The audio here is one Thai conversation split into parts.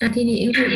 à thì thì em thử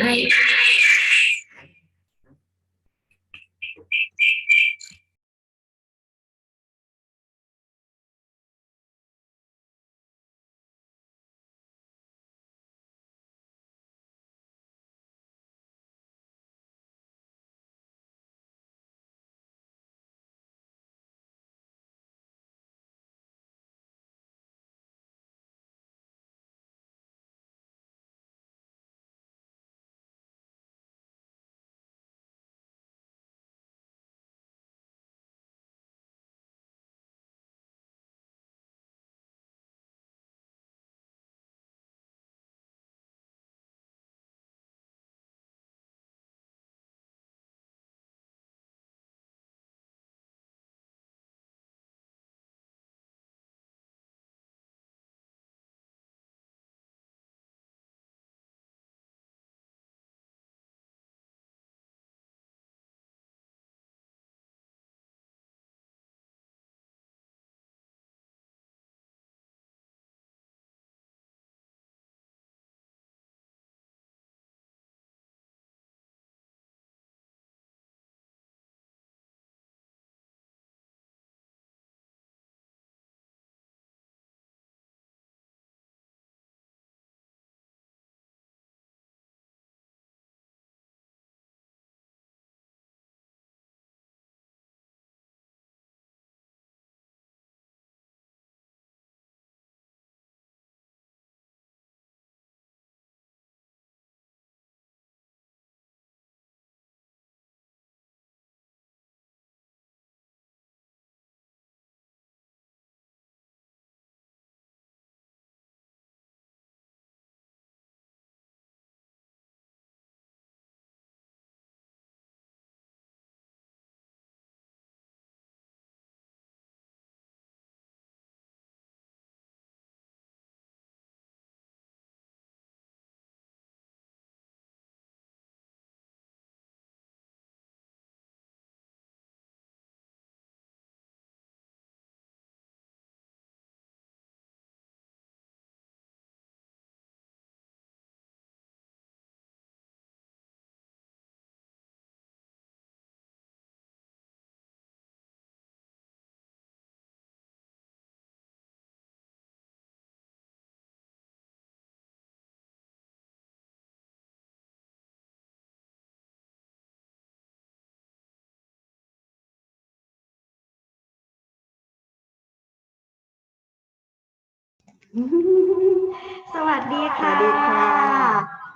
สวัสดีค่ะ สวัสดีค่ะ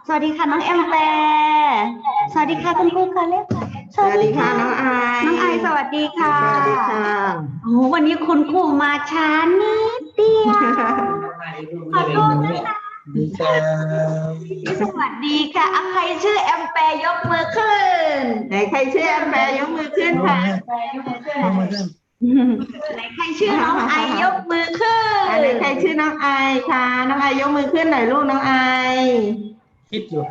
สวัสดีค่ะน้องแอมแปร์สวัสดีค่ะคุณครูค่ะเรียกค่ะสวัสดีค่ะน้องไอน้องไอสวัสดีค่ะ สวัสดีค่ะโอ้โหวันนี้คุณครูมาช้านิดเดียวขอโทษนะคะดีครับสวัสดีค่ะอะใครชื่อแอมแปร์ยกมือขึ้นไหนใครชื่อแอมแปรยกมือขึ้นค่ะเข้ามาเริ่ม ไหนใครชื่อน้องไอยกมือขึ้นอันไหนใครชื่อน้องไอค่ะน้องไอยกมือขึ้นหน่อยลูกน้องไอคิดอยู่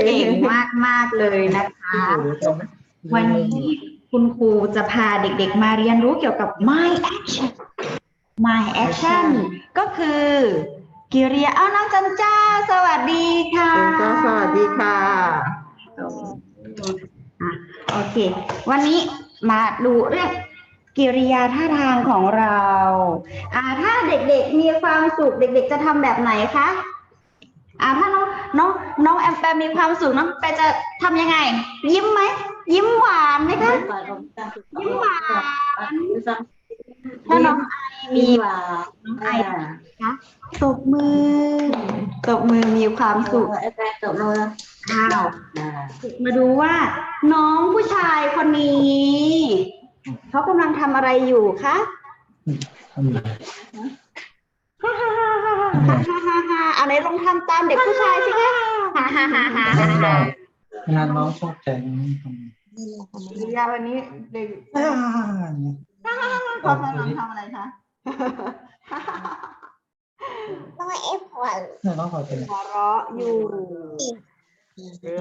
เก่งมากมากๆเลยนะคะคิดอยู่เดี๋ยวทำไหมวันนี้คุณครูจะพาเด็กๆมาเรียนรู้เกี่ยวกับ my action my action ก็คือกิริยาเอาน้องจันจ้า สวัสดีค่ะคุณก็สวัสดีค่ะอะโอเค วันนี้ มาดูเรื่องกิริยาท่าทางของเราอ่าถ้าเด็กๆมีความสุขเด็ก ๆ จะทำแบบไหนคะอ่าถ้าน้องน้องน้องแอมแปมมีความสุขน้องแปมจะทำยังไง ยิ้มไหมยิ้มหวานไหมคะยิ้มหวาน ถ้าน้องไอมีว่ะน้องไอนะตบมือ ตบมือมีความสุขอาจรย์ตบมืออ้าวมาดูว่า น้องผู้ชายคนนี้เขากำลังทำอะไรอยู่คะฮ่าฮ่าฮ่าฮ่าฮ่าฮ่าฮ่าอะไรลองทำตามเด็กผู้ชายสิคะฮ่าฮ่าฮ่าฮ่าเวลาน้องชอบใจน้องทำ กิริยาวันนี้เด็กอ่าเขากำลังทำอะไรคะเนี่ยน้องขอเป็นหัวเราะอยู่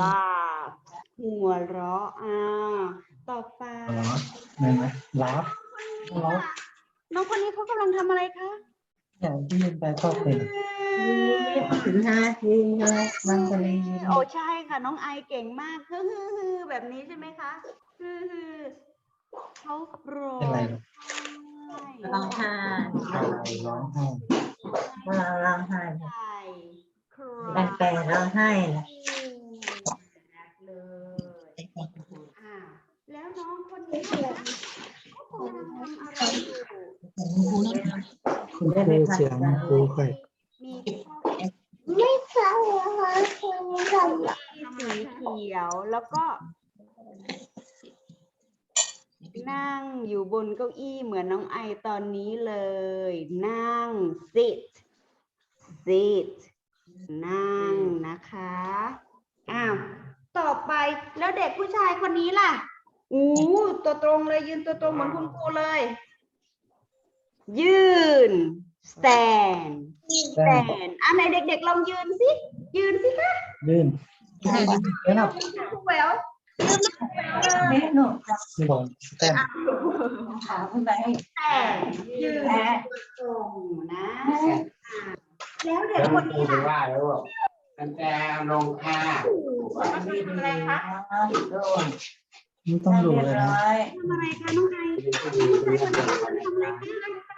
ลาบหัวเราะอ่าต่อไปอ๋อไหนไหมรับรับน้องคนนี้เขากำลังทำอะไรคะ อย่างที่ยินไปชอบเลยถึงห้าทีนะมันจะเลยโอ้ใช่ค่ะ น้องไอเก่งมากฮึ่อๆๆแบบนี้ใช่ไหมคะฮึ่อๆเขาโรเป็นไรยร้องไห้ร้องไห้ร้องไห้ใช่ครแต่แต่ร้องไห้นะเลยอ่าแล้วน้องคนนี้ล่ะเขากำลังทำอะไรอยู่ คุณครูเสียงครูค่อยมีไม่ใช่สีเขียวแล้วก็ นั่งอยู่บนเก้าอี้เหมือนน้องไอตอนนี้เลย นั่ง sit sit นั่งนะคะอ้าวต่อไปแล้วเด็กผู้ชายคนนี้ล่ะอู้ตัวตรงเลยยืนตัวตรงเหมือนคุณครูเลย ยืน stand แป้ง stand อะไหนเด็กๆลองยืนสิ ยืนสิคะยื่นเดี๋ยวนะครูแหววแม่หนูที่บอกแป้งถามคุณไปแต่ยืนตรงนะอะแล้วเด็กคนนี้ล่ะว่าแล้วมันจะลงค่าเขาทำอะไรคะโดนไม่ต้องดูเลยนะทำอะไรคะน้องไอทำอะไรคะ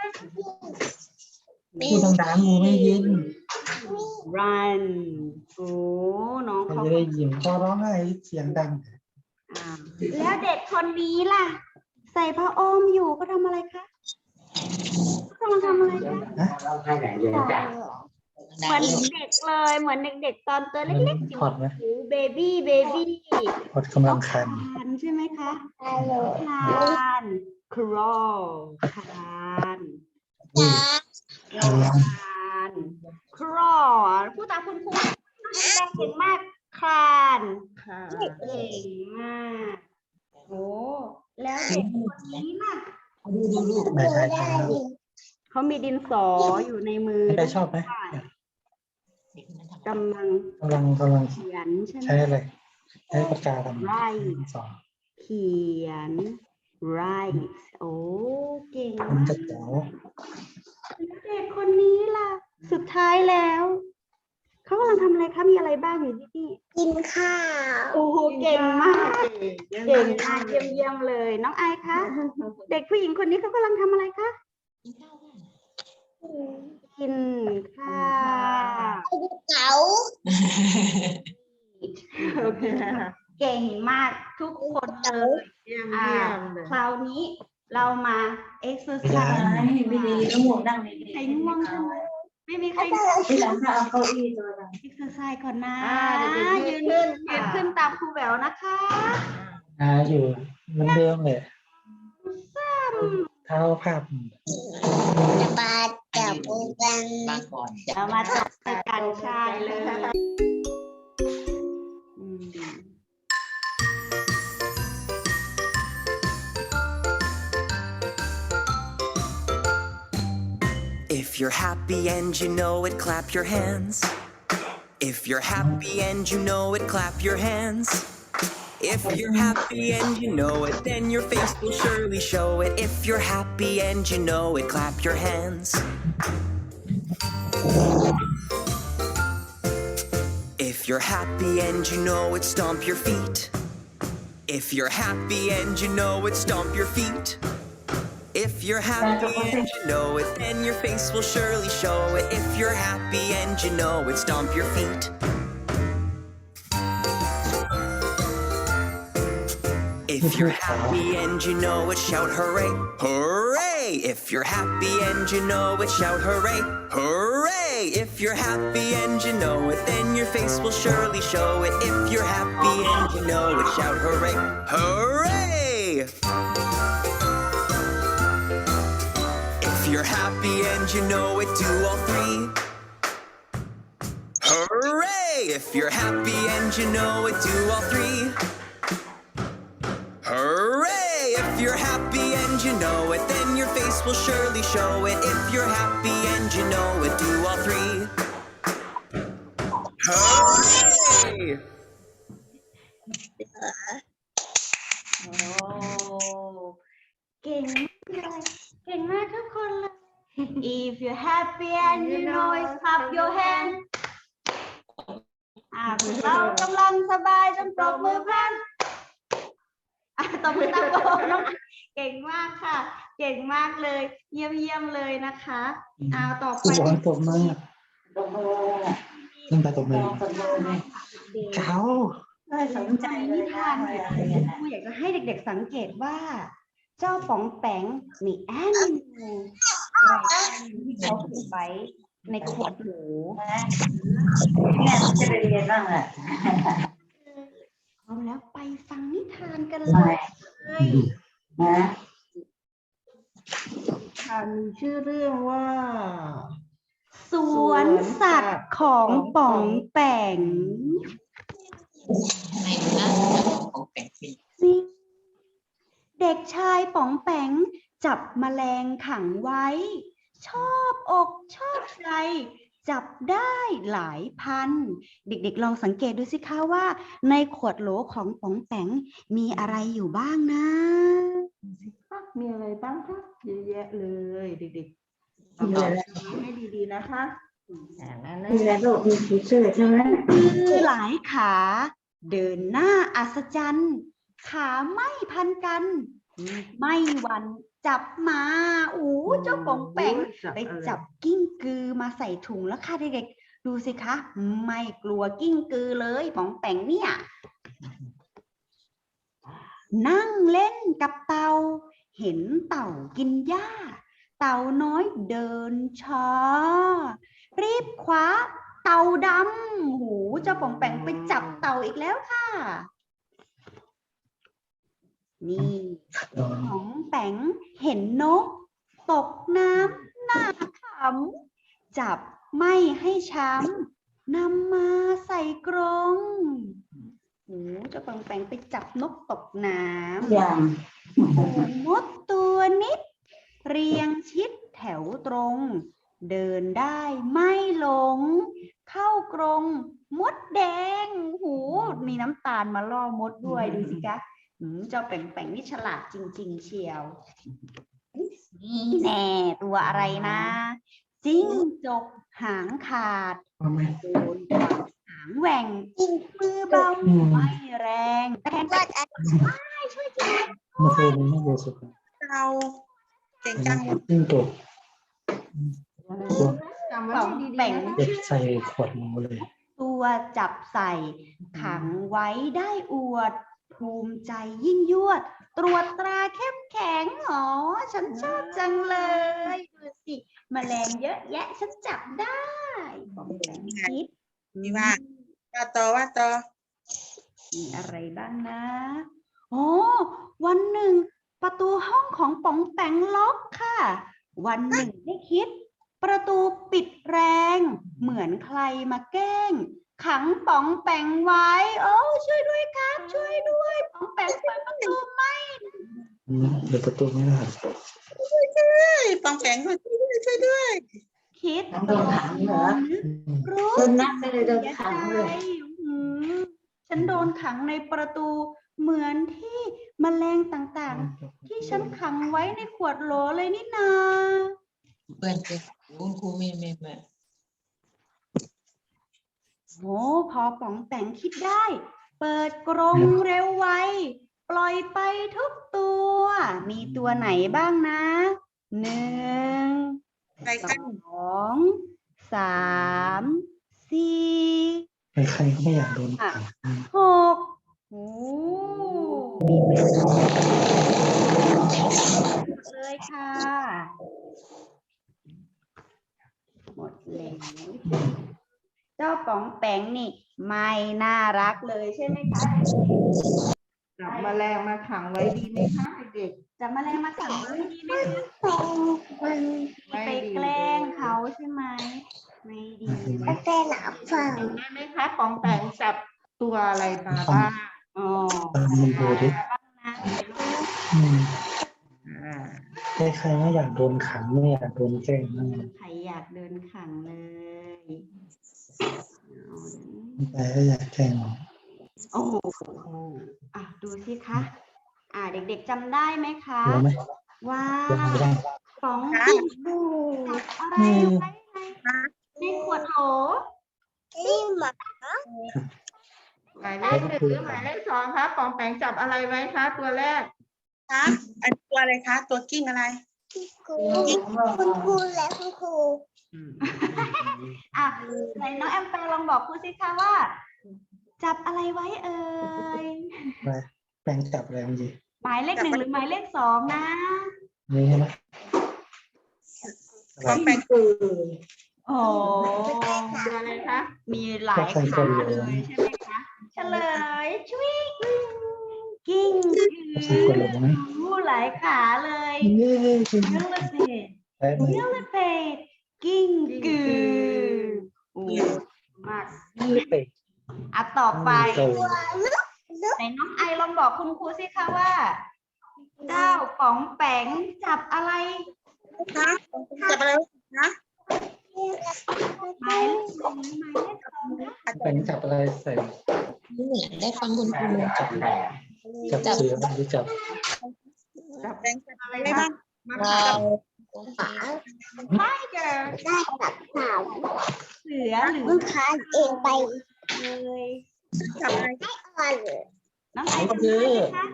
พูดดังๆงูไม่ยิน run โอ้น้องใครเขาจะได้ยินพอร้องไห้เสียงดัง อ่าแล้วเด็กคนนี้ล่ะ ใส่ผ้าอ้อมอยู่เขาทำอะไรคะเขากำลังทำอะไรคะเราค่าไหนเดือนจ้ะเหมือนเด็กเลย เหมือนเด็กๆตอนตัวมันเล็กๆอยู่ถอดไหม เบบี้เบบี้ถอดกำลังคัน คานใช่ไหมคะคาน crawl คาน อุ้ยคาน crawl ผู้ตามคุณครูเก่งมากคลานค่ะเก่งมากโอ้แล้วเด็กคนนี้ล่ะไหนใครทำนะเขามีดินสออยู่ในมือใครชอบไหมกำลังกำลังกำลังเขียนใช่ไหมใช้อะไรใช้ปากกาทำไร่สองเขียน write โอ้เก่งมันมากจะเจ๋วแล้วเด็กคนนี้ล่ะ สุดท้ายแล้วเขากำลังทำอะไรคะมีอะไรบ้างอยู่ที่นี่กินข้าวโอ้โหเก่งมาก เก่งมากเยี่ยมเยี่ยมๆเลย น้องไอายคะ เด็กผู้หญิงคนนี้เขากำลังทำอะไรคะกินข้าวเก๋าโอเค เก่งมากทุกคนเลยเยี่ยมอ่าเยี่ยมเลยคราวนี้เรามา exercise ไม่ดีต้องหมุนนั่งดีใครง่วงจังเลยไม่มีใครที่หลังถ้าเอาเก้าอี้ตัวนั้น exercise ก่อนนะอ่าเด็กๆยืยืนนขึ้นยืนขึ้นตามครูแหววนะคะอ่าอยู่เหมือนเดิมเลยซ้เท้าภาพจะบาดจับกันำเรามาจับมือกันใช่เลย you're happy and you know it, clap your hands. If you're happy and you know it, clap your hands. If you're happy and you know it, then your face will surely show it. If you're happy and you know it, clap your hands. If you're happy and you know it, stomp your feet. If you're happy and you know it, stomp your feet. If you're happy and you know it, then your face will surely show it. If you're happy and you know it, stomp your feet. If you're happy and you know it, shout hooray, hooray! If you're happy and you know it, shout hooray, hooray! If you're happy and you know it, then your face will surely show it. If you're happy and you know it, shout hooray, hooray! happy and you know it, do all three. Hooray! If you're happy and you know it, do all three. Hooray! If you're happy and you know it, then your face will surely show it. If you're happy and you know it, do all three. Hooray! โอ้เก่งมากเลยเก่งมากทุกคนเลย if you happy and you know it clap your hand อ่าเรากำลังสบายจงปรบมือพลันอะตบมือตะโกนน้องเก่งมากค่ะ เก่งมากเลย เยี่ยมเยี่ยมเลยนะคะอ่าต่อไปสอนตบมือตบมือขึ้นไปตบมือตบมือเลยเก้าสนใจนิทานครูอยากจะให้เด็กๆสังเกตว่า เจ้าป๋องแปงมีแอนิเมลอะไร ที่เขาเขียนไว้ในขวดหมูแม่จะไปเรียนบ้างแหละพร้อมแล้วไปฟังนิทานกันเลยนะค่ะมีชื่อเรื่องว่า สวนสัตว์ของป๋องแปงนี่เด็กชายป๋องแปง จับแมลงขังไว้ ชอบอกชอบใจ จับได้หลายพัน เด็กๆ ลองสังเกตดูสิคะว่า ในขวดโหลของป๋องแปงมีอะไรอยู่บ้างนะมีอะไรบ้างคะเยอะแยะเลยเด็กๆเอามาให้ดีๆนะคะอ่านั่นนะมีอะไรลูกมีผีเสื้อใช่ไหมคือหลายขา เดินหน้าอัศจรรย์ ขาไม่พันกัน ไม่หวัน จับมาอู้เจ้าป๋องแปงไปจับกิ้งกือมาใส่ถุงแล้วค่ะเด็กๆดูสิคะ ไม่กลัวกิ้งกือเลยป๋องแปงเนี่ย นั่งเล่นกับเต่า เห็นเต่ากินหญ้า เต่าน้อยเดินช้ารีบคว้าเต่าดำหูเจ้าป๋องแปงไปจับเต่าอีกแล้วค่ะ นี่ของแปงเห็นนก ตกน้ำหน้าขำจับไม่ให้ช้ำนำมาใส่กรงโอ้เจ้าปังแปงไปจับนกตกน้ำอย่างมดตัวนิด เรียงชิดแถวตรง เดินได้ไม่หลง เข้ากรงมดแดง หู มีน้ำตาลมาล่อมดด้วยดูสิคะอืม เจ้าแป่งแป่งนี่ฉลาดจริง ๆ เชียว นี่แน่ตัวอะไรนะจิ้งจกหางขาดเอาไหมโดนขวางหางแหว่งมือเบาอืมไม่แรงแต่แทนวาดอันช่วยกินเมื่อคืนนี้ไม่เยอะสุดเลยเราเก่งจังยิ่งตกจำไว้ของให้ดีแป่งๆนะเก็บใส่ขวดหมูเลย ตัวจับใส่ขังไว้ได้อวด ภูมิใจยิ่งยวด ตรวจตราเข้มแข็งอ๋อฉันชอบจังเลยดูสิแมลงเยอะแยะฉันจับได้บอกแป่งคิดดีมากว่าต่อว่าต่อมีอะไรบ้างนะอ๋อวันหนึ่งประตูห้องของป๋องแปงล็อกค่ะ วันหนึ่งได้คิด ประตูปิดแรง เหมือนใครมาแกล้ง ขังป๋องแปงไว้ โอ้ช่วยด้วยครับ ช่วยด้วยป๋องแปงเปิดประตูไม่อืมเดี๋ยวประตูไม่ได้เฮ้ยปองแปงช่วยด้วยช่วยด้วย คิดโดนขังเหรอรู้โดนนับไปเลยโดนเสียขังใจเลยอืมฉันโดนขังในประตูเหมือนที่แมลงต่างๆ ที่ฉันขังไว้ในขวดโหลเลยนี่นาเพื่อนจะคุณครูไม่ไม่ไม่ โอ้พอป๋องแปงคิดได้ เปิดกรงเร็วไว ปล่อยไปทุกตัว มีตัวไหนบ้างนะหนึ่งสองสามสี่ใครก็ไม่อยากโดนหกโอ้มีเลยค่ะ หมดแล้ว จ้าป๋องแปงนี่ไม่น่ารักเลยใช่ไหมคะจับแมลงมาขังไว้ดีไหมคะเด็กจะมาแรงมาสั่งไม่ดีไหมคะๆไปแกล้งเขาใช่ไหมไม่ดีนะแต่หลับฟังได้ไหมคะปองแปงจับตัวอะไรมาบ้างอ๋อตามมันดูดินะอืมอ่าใครๆไม่อยากโดนขังไม่อยากโดนแกล้งนั่นใครอยากเดินขังเลย แต่ก็อยากแกล้งโอ้โหอะดูสิคะ อ่าเด็กๆจำได้ไหมคะ รู้ไหมว่ายังไม่ได้ป๋องคะจับอะไรอืมไว้ในในขวดโถหมายเลขหนึ่งหรือหมายเลขสองคะปองแปงจับอะไรไว้คะตัวแรกคะอันตัวอะไรคะ ตัวกิ้งอะไร คุณครูและคุณครู อะไหนน้องแอมแปลลองบอกครูสิคะว่า จับอะไรไว้เอ่ยแปลงจับอะไรเมื่อกี้หมายเลขหนึ่งหรือหมายเลขสองนะนี่ใช่ไหมอะไรปองแปงคือโอ้ตัวอะไรคะมีหลายขาเลยใช่ไหมคะเฉลยชวิกกิ้งใส่กระโหลกไหมรู้หลายขาเลยเย้จริงเยลเพดได้ไหมเยลเพด กิ้งกือโอ้มากไม่เป็นอะต่อไปโตไหนน้องไอลองบอกคุณครูสิคะว่า เจ้าป๋องแปงจับอะไรคะจับอะไรคะหมายเลขหนึ่งหรือหมายเลขสองคะแปลงจับอะไรใส่นี่ได้ฟังคุณครูจับจับเสือหรือจับจับแปงจับอะไรได้บ้างเราฝาไทเกอร์ได้กับสาวเสือหรือลูกค้าเองไปเลยจับอะไรก่อนน้องไอจำได้ไหมคะ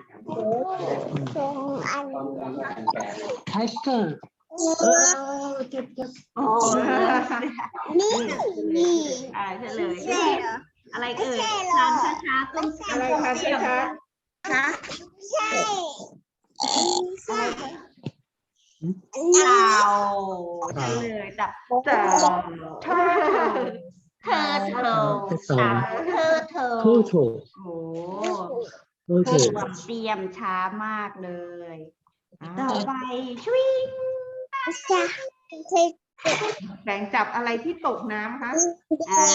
ตรงอันไทเกอร์โอ้นี่นี่อ่าเฉลยใช่เหรออะไรเอ่ยไม่ใช่หรทาอนช้าๆต้มอะไรคะพี่คะคะใช่ใช่ อันเต่นี้าเฉลยจับแต่เธอเธอเธอสองเธอเธอคู่ถูกโอ้คู่ถูกความเตรียมช้ามากเลย ต่อไปชวิงใช่ใช่แปงจับอะไรที่ตกน้ำคะอ่า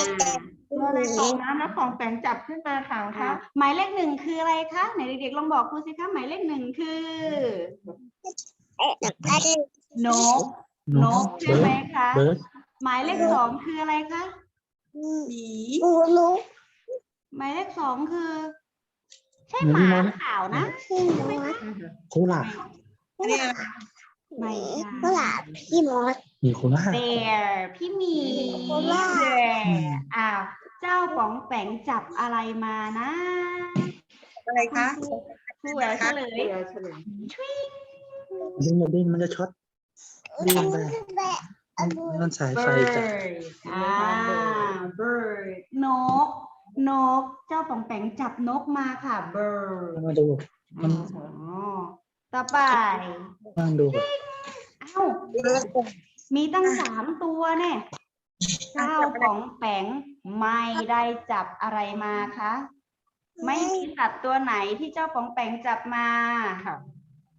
ตัวอะไรตกน้ำแล้วของแปงจับขึ้นมาถังอ่าคะหมายเลขหนึ่งคืออะไรคะไหนเด็กๆลองบอกครูสิคะหมายเลขหนึ่งคืออั นนกนนกกใช่ไหมคะเบิร์ดหมายเลขสองคืออะไรคะหมีปูนุกหมายเลขสองคือ ใช่หนูหพี่มามดขาวนะพี่มดโคลาอันนี้อะไรไม่ก็หลาพี่มดมีโคลาเบร์พี่หมีโคล่าเบร์อ้าวเจ้าป๋องแปงจับอะไรมานะอะไรคะครูแหววเฉลยเดี๋ย วเฉลยดึงมาดึงมันจะช็อตดึงไปแบบอันนู้นมันสายไฟ bird จับอ่า bird นก นก เจ้าป๋องแปงจับนกมาค่ะ bird มาดูมันอ๋อต่อไป นั่งดูเอ้า มีตั้งสามตัวเนี่ย เจ้าป๋องแปงไม่ได้จับอะไรมาคะ ไม่มีสัตว์ตัวไหนที่เจ้าป๋องแปงจับมาค่ะ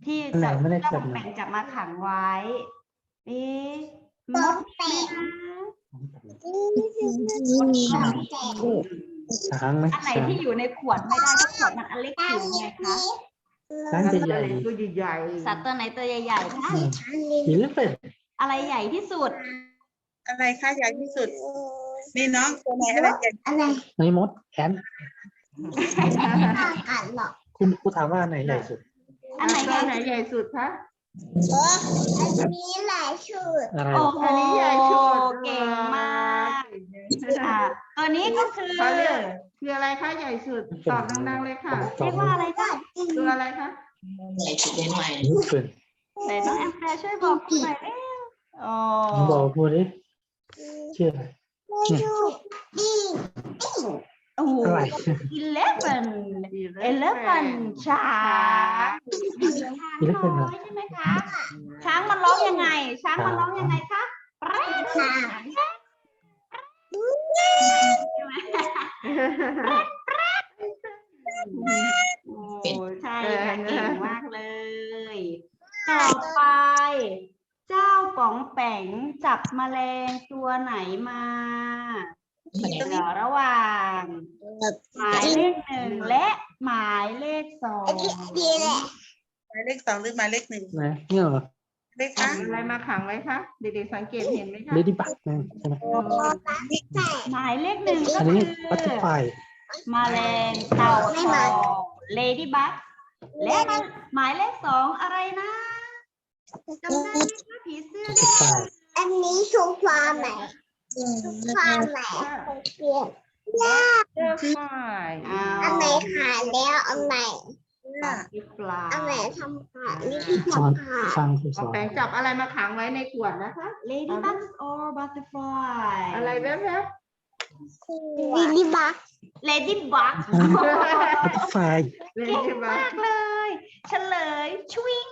ที่ไหนเจ้าไม่ได้เจ้าจัป๋บองมาแปงจับมาขังไว้เอ๊ะมดไหมนะช้างไหมอันไหนช้างที่อยู่ในขวดไม่ได้เพราะขวดมันอันเล็กจิ๋วไงคะช้างจะใหญ่ตัวใหญ่ๆสัตว์ตัวไหนตัวใหญ่ๆคะหินเป็ดอะไรใหญ่ที่สุด อะไรคะใหญ่ที่สุดนี่น้องตัวไหนอะไรใหญ่อะไรในมดแอนต่างกันหรอกคุณครูถามว่าอันไหนใหญ่สุด อันไหนใหตัวญ่ไหนใหญ่สุดคะ เอออันนี้หลายชุดอะไรโอ้โหอันนี้ใหญ่สุดเก่งมากอะตัวนี้ก็คือเขาเรียกคืออะไรคะใหญ่สุด ตอบดังๆเลยค่ะ เรียกว่าอะไรคะตัวอะไรคะใหญ่สุดใหม่นี่เป็นไหนน้องแอมแปรช่วยบอกคุณหน่อยเร็วอ๋อบอกพูดดิชื่ออะไรไม่ชุดดี โอ้โหอะไร eleven eleven ช้าง eleven เหรอน้อยใช่ไหมคะ ช้างมันร้องยังไง ช้างมันร้องยังไงคะแปรดค่ะโอ้ใช่ค่ะเก่งมากเลย ต่อไป เจ้าป๋องแป๋งจับแมลงตัวไหนมา ๆไม่เดี๋ยวระหว่าง หมายเลขหนึ่งและหมายเลขสองดีแหละหมายเลขสองหรือหมายเลขหนึ่งไหนเนี่ยเหรอเลขคะอะไรมาขังไว้คะเด็กๆสังเกตเห็นไหมคะเลดี้บักนะใช่ไหมหมายเลขหนึ่งก็อันคืนี้อบัตเตอร์ไฟแมลงเต่าทองเลดี้บัคและหมายเลขสองอะไรนะจำได้ไหมคะผีเสื้อทุกฝ่ายอันนี้ชูความไหนชู ความไหนเปลี่ยนเจ้าฝ่ายเอาอันไหนขาดแล้วอันไหนมีปลาอันไหนทำขาดนี่ที่สอนทำขาดฟังครูสเอาอน แปงจับอะไรมาขังไว้ในขวดนะคะ Ladybugs or butterfly อะไรแวบลิลิบัก Ladybug ทุกฝ่ายๆเลยเก่งใช่ไหม มากเลย เฉลยชวิง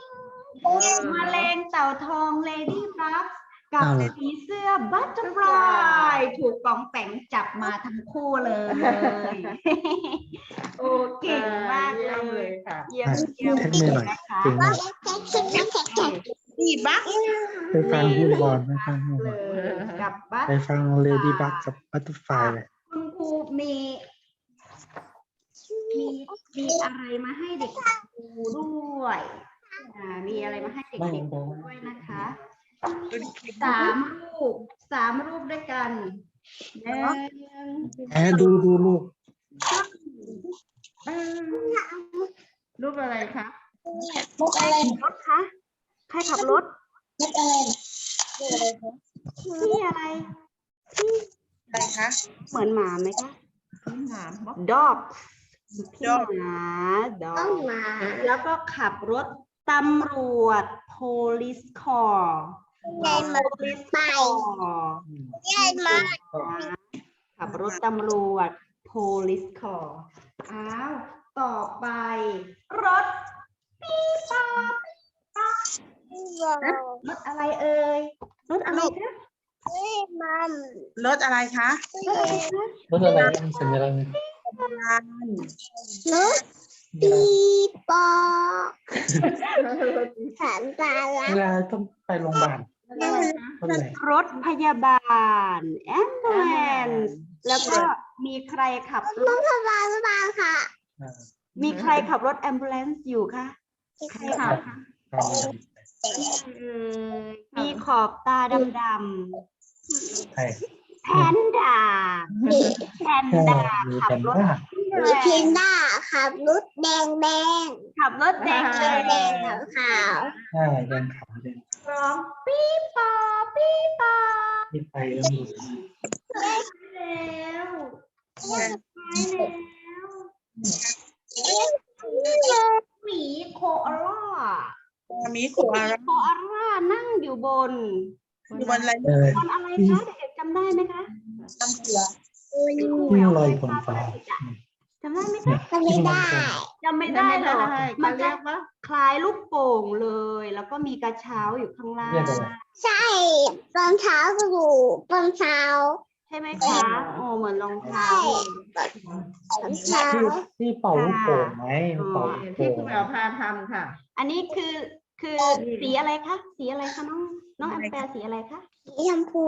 แมลงเต่าทอง Ladybug กับเอาล่ะผีเสื้อ Butterfly ถูกปองแปงจับมาทั้งคู่เลย โอ้เก่งมากยี่ยมเลเลยยค่ะเยี่ยมเยี่ยมเทคนิคหน่อยนะคะเก่งมากนี่บักไปฟังฮูบอลไปฟังฮูบเลอลยกับบัตไปฟังเลดี้บักกับบัตเตอร์ไฟเลยคุณครูมีมีมีอะไรมาให้เด็กดูด้วยอ่ามีอะไรมาให้เด็กๆดูด้วยนะคะ สามรูปสามรูปด้วยกันหนึ่งแอบดูดูลูกเออรูปอะไรคะรถคะใครขับรถพี่อะไรอะไรคะเหมือนหมาไหมคะพี่หมามบอก dog พี่ Dog หมา ต้อง dog มา แล้วก็ขับรถตำรวจ police car ใหญ่มาไป car ใหญ่มาขับรถตำรวจ police car อ้าว ต่อไป รถปี๊ปาบรถอะไรเอ่ยรถอะไรคะมัมรถอะไรคะรถอะไรคะ รถอะไรอันสัญลักษณ์รถ ปีปอกสันตาละเวลาต้องไปโรงพยาบาลรถอะไรรถพยาบาล ambulance แล้วก็มีใครขับรถสบายสบายค่ะอ่ามีใครขับรถ ambulance อยู่คะใครขับคะตามเอ่ยมีขอบตาดำไทยๆแพนด้าแพนแค่ด้ามีขักับนรถ ว่ามีเพนด้าขับรถแดงแดงขับรถแดงแดงขาวขาวใช่แดงขาวแดงร้องปี๊ปอปี๊ปอที่ไปแล้วมีแล้วไปแล้วหมีโคอาล่ามีขวาโคอาล่านั่งอยู่บนอยู่บนอะไรบนอะไรคะเด็กๆจำได้ไหมคะน้ำเกลือที่ลอยบนฟ้า จำได้ไหมคะก็ไม่ได้ จำไม่ได้หรอกมัมันนเรีจะยกว่าคล้ายลูกโป่งเลย แล้วก็มีกระเช้าอยู่ข้างล่างเรียกอะไรใช่ตอนเช้าก็อยู่ตอนเช้าใช่ไหมคะโอ้เหมือนรองเท้าตอนเช้าที่ที่เป่าลูกโป่งไหมเป่าลูกที่โป่คุงณแมวพาทำค่ะ อันนี้คือคือสีอะไรคะสีอะไรคะน้องน้องแอมแปรสีอะไรคะสีชมพู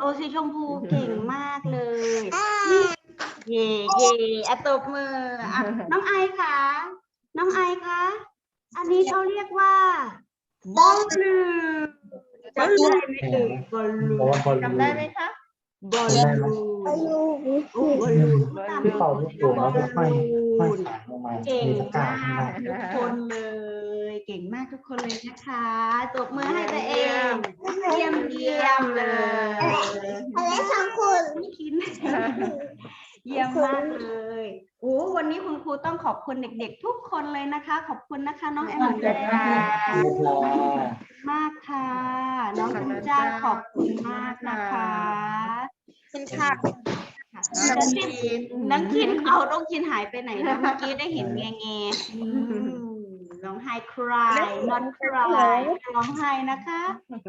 โอ้สีชมพูเก่งมากเลยอ่า เย่เย่อะตบมืออะน้องไอคะน้องไอคะอันนี้เขาเรียกว่าบอลลูนจำได้ไหมเอ่ยบอลลูบอกนว่าบอลลูจำนได้ไหมคะบอลลูนอายุโอ้บอลลูนที่เป่าลูกโป่งแล้วก็ค่อยค่อยสายลงมาเก่งมีตะกร้ามากข้างล่างทุกคนเลยเก่งมากทุกคนเลยนะคะตบมือให้ตัวเองเยี่ยมเยี่ยมเลยอะไรสองคนไม่คิด เยี่ยมมากเลยโอ้วันนี้คุณครูต้องขอบคุณเด็ก ๆ ทุกคนเลยนะคะ ขอบคุณนะคะ น้องแอมแดงเรียบร้อยมากค่ะ น้องคุณจ้าขอบคุณมากนะคะคุณค่ะน้องคินน้องคินเอาน้องคินหายไปไหนนะเมื่อกี้ได้เห็นแงแงๆอืมร้องไห้คลายนอนคลายร้องไห้นะคะ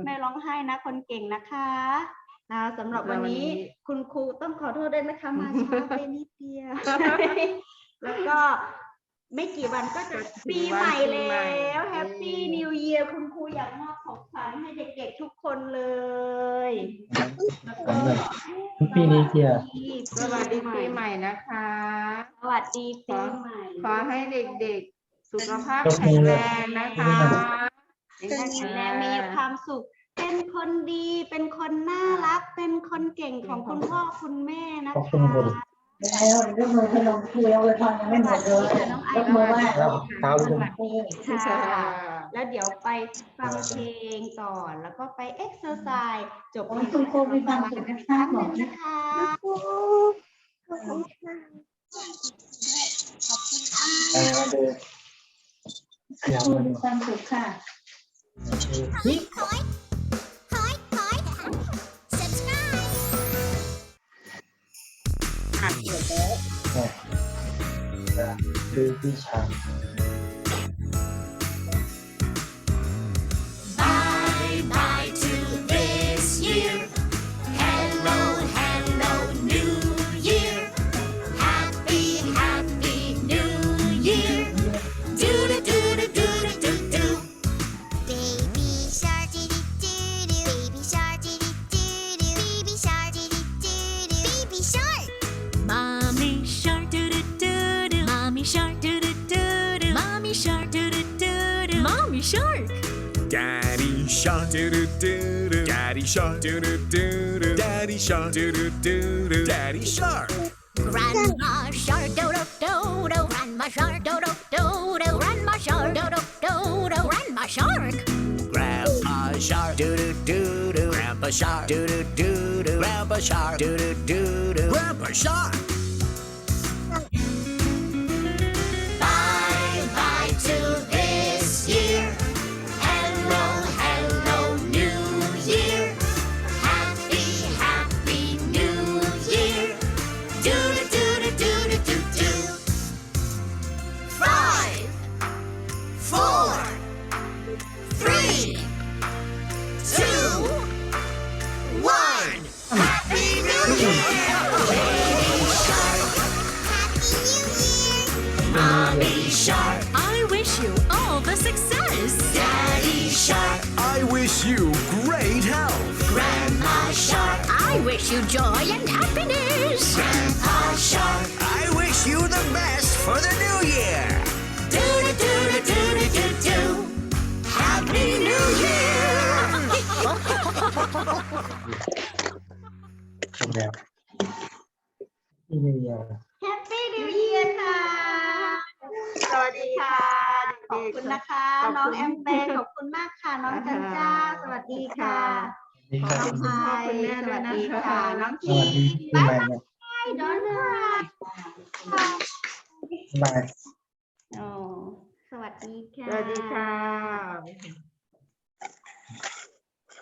ไม่ร้องไห้นะ คนเก่งนะคะ อ่าสำหรับวันนี้คุณครูต้องขอโทษด้วยนะคะมาช้าไปนิดเดียวแล้วก็ไม่กี่วันก็จะปีใหม่แล้วแฮปปี้นิวเยียร์คุณครูอยากมอบของขวัญให้เด็กๆทุกคนเลยแล้วก็ปีนี้เกียร์สวัสดีปีใหม่นะคะ สวัสดีปีใหม่ ขอให้เด็กๆ สุขภาพแข็งแรงนะคะแข็งแรงมีความสุข เป็นคนดี เป็นคนน่ารัก เป็นคนเก่งของคุณพ่อคุณแม่นะขอบคะคุณครับแล้วยกมือพนมคุยเอาไว้พรยังไม่หมดเลยยกมือไหว้ครับเท้าลงค่ะค่ะ แล้วเดี๋ยวไปฟังเพลงก่อน แล้วก็ไปเอ็กซ์เซอร์ไซส์จบวันคุณครูมีความสุขนะคะบอกนะนะ คะครูขอบคุณค่ะขอบคุณค่ะไปมาเดินพยายามครูมามีความสุขค่ะถ อะเดี๋ยวแล้ว คือพี่ชาย doo. Mommy shark doo doo doo doo. Mommy shark. Daddy shark. Daddy shark. Daddy shark. Daddy shark. Grandma shark doo doo doo doo. Grandma shark doo doo doo doo. Grandma shark doo doo doo doo. Grandma shark. Grandpa shark do do do do. Grandpa shark do do do do. Grandpa shark do do do do. Grandpa shark. Daddy Shark. I wish you all the success. Daddy Shark. I wish you great health. Grandma Shark. I wish you joy and happiness. Grandpa Shark. I wish you the best for the new year. Do do do do do do do. Happy New Year. Happy New Year. Happy New Year. สวัสดีค่ะ ขอบคุณนะคะ น้องแอมเปรขอบคุณมากค่ะ น้องจันจ้า สวัสดีค่ะนี่คน้รัอบงไฮสวัสดีค่ะ น้องสทีวัสดีปีใหม่นะไฮดอนค่ะบายโอ้สวัสดีค่ะ สวัสดีค่ะ